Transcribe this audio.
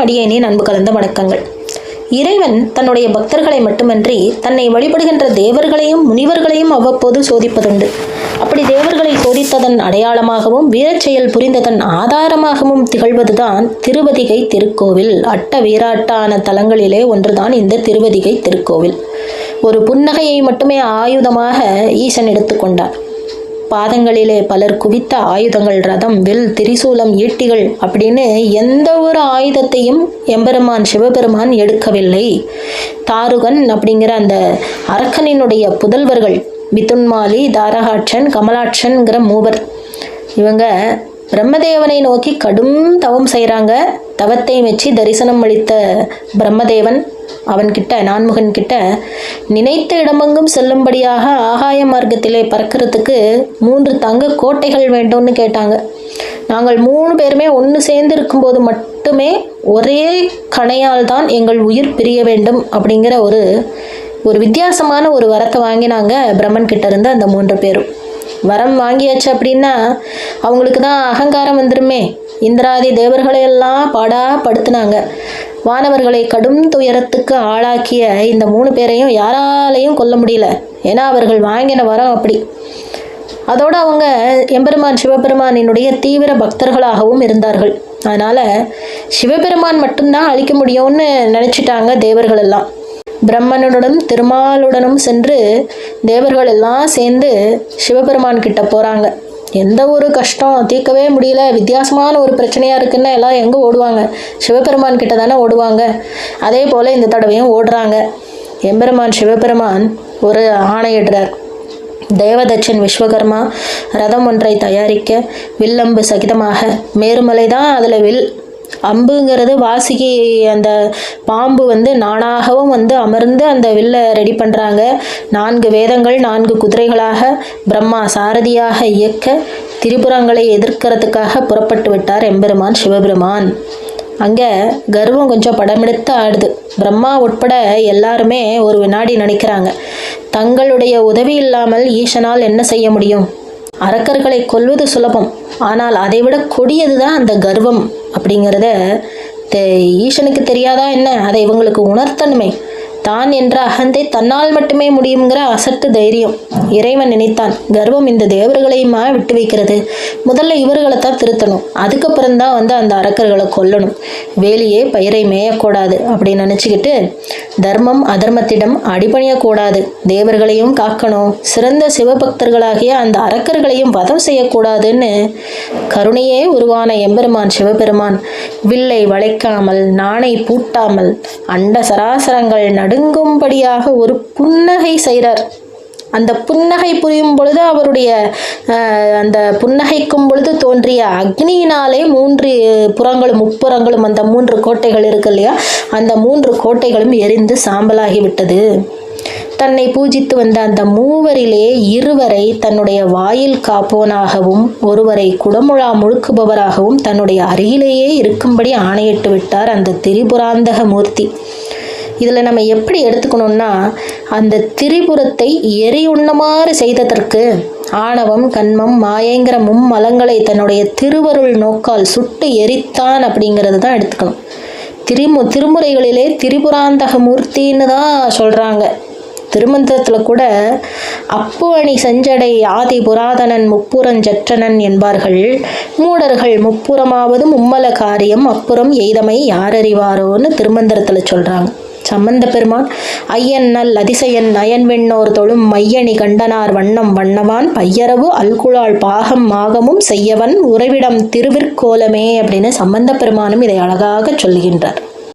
அடியேனே அன்பு கலந்த வணக்கங்கள். இறைவன் தன்னுடைய பக்தர்களை மட்டுமன்றி தன்னை வழிபடுகின்ற தேவர்களையும் முனிவர்களையும் அவ்வப்போது சோதிப்பதுண்டு. அப்படி தேவர்களை சோதித்ததன் அடையாளமாகவும் வீரச் செயல் புரிந்ததன் ஆதாரமாகவும் திகழ்வதுதான் திருவதிகை திருக்கோவில். அட்ட வீராட்டான தலங்களிலே ஒன்றுதான் இந்த திருவதிகை திருக்கோவில். ஒரு புன்னகையை மட்டுமே ஆயுதமாக ஈசன் எடுத்துக்கொண்டார். பாதங்களிலே பலர் குவித்த ஆயுதங்கள் ரதம் வில் திரிசூலம் ஈட்டிகள் அப்படின்னு எந்த ஒரு ஆயுதத்தையும் எம்பெருமான் சிவபெருமான் எடுக்கவில்லை. தாருகன் அப்படிங்கிற அந்த அரக்கனினுடைய புதல்வர்கள் மிதுன்மாலி தாரகாட்சன் கமலாட்சன்கிற மூவர் இவங்க பிரம்மதேவனை நோக்கி கடும் தவம் செய்கிறாங்க தவத்தை மெச்சி தரிசனம் அளித்த பிரம்மதேவன் அவன்கிட்ட நான்முகன் கிட்ட நினைத்த இடமெங்கும் செல்லும்படியாக ஆகாய மார்க்கத்திலே பறக்கிறதுக்கு மூன்று தங்க கோட்டைகள் வேண்டும்னு கேட்டாங்க. நாங்கள் மூணு பேருமே ஒன்று சேர்ந்து இருக்கும்போது மட்டுமே ஒரே கணையால் தான் எங்கள் உயிர் பிரிய வேண்டும் அப்படிங்கிற ஒரு ஒரு வித்தியாசமான ஒரு வரத்தை வாங்கினாங்க பிரம்மன் கிட்ட இருந்து அந்த மூன்று பேரும். வரம் வாங்கியாச்சு அப்படின்னா அவங்களுக்கு தான் அகங்காரம் வந்துருமே. இந்திராதி தேவர்களையெல்லாம் பாடா படுத்துனாங்க. வானவர்களை கடும் துயரத்துக்கு ஆளாக்கிய இந்த மூணு பேரையும் யாராலையும் கொல்ல முடியல. ஏன்னா அவர்கள் வாங்கின வரம் அப்படி. அதோடு அவங்க எம்பெருமான் சிவபெருமானினுடைய தீவிர பக்தர்களாகவும் இருந்தார்கள். அதனால் சிவபெருமான் மட்டும்தான் அழிக்க முடியும்னு நினச்சிட்டாங்க தேவர்கள் எல்லாம். பிரம்மனுடனும் திருமாலுடனும் சென்று தேவர்கள் எல்லாம் சேர்ந்து சிவபெருமான் கிட்ட போகிறாங்க எந்த ஒரு கஷ்டம் தீர்க்கவே முடியல. வித்தியாசமான ஒரு பிரச்சனையாக இருக்குன்னா எல்லாம் எங்கே ஓடுவாங்க? சிவபெருமான் கிட்ட தானே ஓடுவாங்க. அதே போல் இந்த தடவையும் ஓடுறாங்க. எம்பெருமான் சிவபெருமான் ஒரு ஆணையிடுறார் தேவதச்சன் விஸ்வகர்மா ரதம் ஒன்றை தயாரிக்க வில்லம்பு சகிதமாக. மேருமலை தான் அதில் வில் அம்புங்கிறது வாசிக்கு அந்த பாம்பு வந்து நானாகவும் வந்து அமர்ந்து அந்த வில்லை ரெடி பண்ணுறாங்க நான்கு வேதங்கள் நான்கு குதிரைகளாக பிரம்மா சாரதியாக இயக்க திரிபுரங்களை எதிர்க்கிறதுக்காக புறப்பட்டு விட்டார் எம்பெருமான் சிவபெருமான். அங்கே கர்வம் கொஞ்சம் படமெடுத்து ஆடுது பிரம்மா உட்பட எல்லாருமே ஒரு வினாடி நினைக்கிறாங்க. தங்களுடைய உதவி இல்லாமல் ஈசனால் என்ன செய்ய முடியும்? அரக்கர்களை கொல்வது சுலபம். ஆனால் அதைவிட கொடியது தான் அந்த கர்வம் அப்படிங்கிறத ஈசனுக்கு தெரியாதா என்ன? அதை இவங்களுக்கு உணர்த்தணுமே. தான் என்ற அகந்தை தன்னால் மட்டுமே முடியுங்கிற அசட்டு தைரியம். இறைவன் நினைத்தான் கர்வம் இந்த தேவர்களையுமா விட்டு வைக்கிறது? முதல்ல இவர்களை தான் திருத்தணும். அதுக்கப்புறம் தான் வந்து அந்த அரக்கர்களை கொல்லணும். வேலியே பயிரை மேயக்கூடாது அப்படின்னு நினச்சிக்கிட்டு தர்மம் அதர்மத்திடம் அடிபணியக்கூடாது. தேவர்களையும் காக்கணும். சிறந்த சிவபக்தர்களாகிய அந்த அரக்கர்களையும் வதம் செய்யக்கூடாதுன்னு கருணையே உருவான எம்பெருமான் சிவபெருமான். வில்லை வளைக்காமல் நாணை பூட்டாமல் அண்ட சராசரங்கள் நடு நடுங்கும்படியாக ஒரு புன்னகை செய்கிறார். அந்த புன்னகை புரியும் பொழுது அவருடைய அந்த புன்னகைக்கும் பொழுது தோன்றிய அக்னியினாலே மூன்று புறங்களும் முப்புறங்களும் அந்த மூன்று கோட்டைகள் இருக்கு இல்லையா? அந்த மூன்று கோட்டைகளும் எரிந்து சாம்பலாகிவிட்டது. தன்னை பூஜித்து வந்த அந்த மூவரிலே இருவரை தன்னுடைய வாயில் காப்போனாகவும் ஒருவரை குடமுழா முழுக்குபவராகவும் தன்னுடைய அருகிலேயே இருக்கும்படி ஆணையிட்டு விட்டார் அந்த திரிபுராந்தக மூர்த்தி. இதில் நம்ம எப்படி எடுத்துக்கணும்னா அந்த திரிபுரத்தை எரியுண்ணமாறு செய்ததற்கு ஆணவம் கண்மம் மாயங்கிற மும்மலங்களை தன்னுடைய திருவருள் நோக்கால் சுட்டு எரித்தான் அப்படிங்கிறது தான் எடுத்துக்கணும். திரிமு திருமுறைகளிலே திரிபுராந்தக மூர்த்தின்னு தான் சொல்கிறாங்க திருமந்திரத்தில் கூட அப்புவணி செஞ்சடை ஆதி புராதனன் முப்புறஞ்சற்றனன் என்பார்கள். மூடர்கள் முப்புறமாவது மும்மல காரியம் அப்புறம் எய்தமை யாரறிவாரோன்னு திருமந்திரத்தில் சொல்கிறாங்க சம்பந்த பெருமான் ஐயன் நல் அதிசயன் நயன் வெண்ணோர் தொழும் மையணி கண்டனார் வண்ணம் வண்ணவான் பையரவு அல்குழால் பாகம் மாகமும் செய்யவன் உறைவிடம் திருவிற்கோலமே அப்படின்னு சம்பந்த பெருமானும் இதை அழகாக சொல்கின்றார்